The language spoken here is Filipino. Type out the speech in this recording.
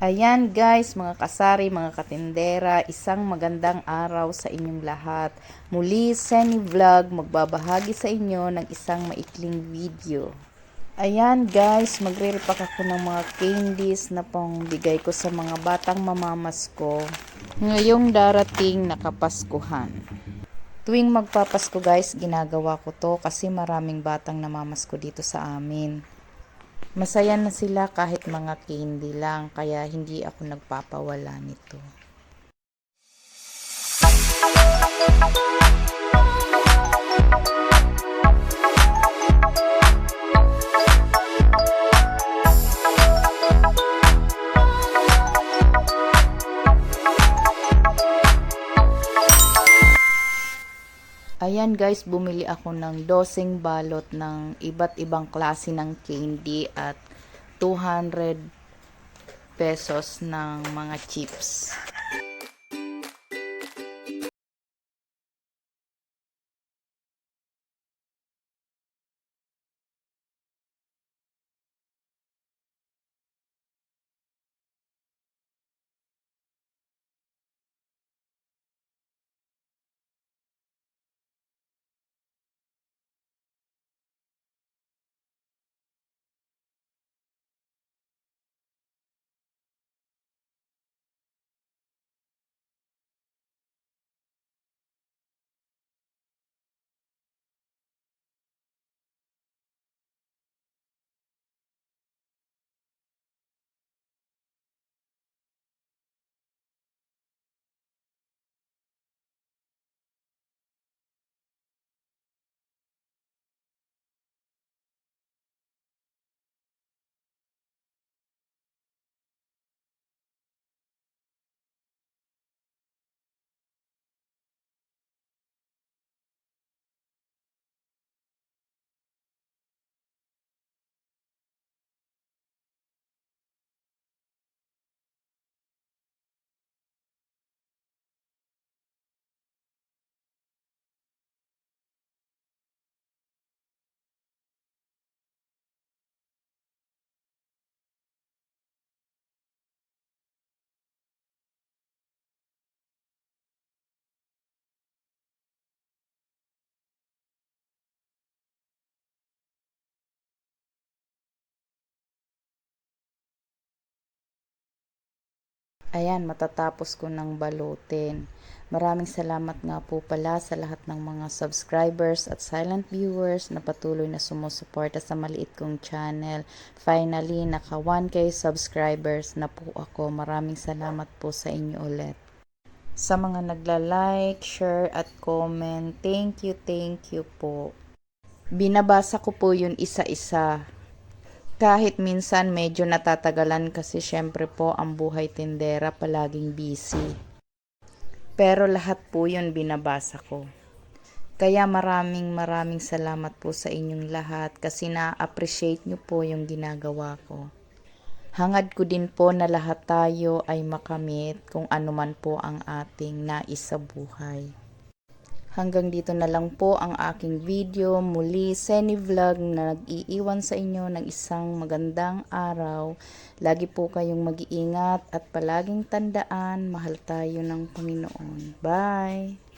Ayan guys, mga kasari, mga katindera, isang magandang araw sa inyong lahat. Muli, Senny Vlog magbabahagi sa inyo ng isang maikling video. Ayan guys, magre-repack ako ng mga candies na pang bigay ko sa mga batang mamamas ko ngayong darating na Kapaskuhan. Tuwing magpapasko guys, ginagawa ko to kasi maraming batang namamas ko dito sa amin. Masaya na sila kahit mga candy lang, kaya hindi ako nagpapawala nito. Ayan guys, bumili ako ng dosing balot ng iba't ibang klase ng candy at 200 pesos ng mga chips. Ayan, matatapos ko ng balutin. Maraming salamat nga po pala sa lahat ng mga subscribers at silent viewers na patuloy na sumusuporta sa maliit kong channel. Finally, naka 1k subscribers na po ako. Maraming salamat po sa inyo ulit. Sa mga nagla-like, share at comment, thank you, thank you po. Binabasa ko po yun isa-isa. Kahit minsan medyo natatagalan kasi syempre po ang buhay tindera palaging busy. Pero lahat po yun binabasa ko. Kaya maraming maraming salamat po sa inyong lahat kasi na-appreciate nyo po yung ginagawa ko. Hangad ko din po na lahat tayo ay makamit kung ano man po ang ating nais sa buhay. Hanggang dito na lang po ang aking video. Muli, Seni Vlog na nag-iiwan sa inyo ng isang magandang araw. Lagi po kayong mag-iingat at palaging tandaan, mahal tayo ng Panginoon. Bye!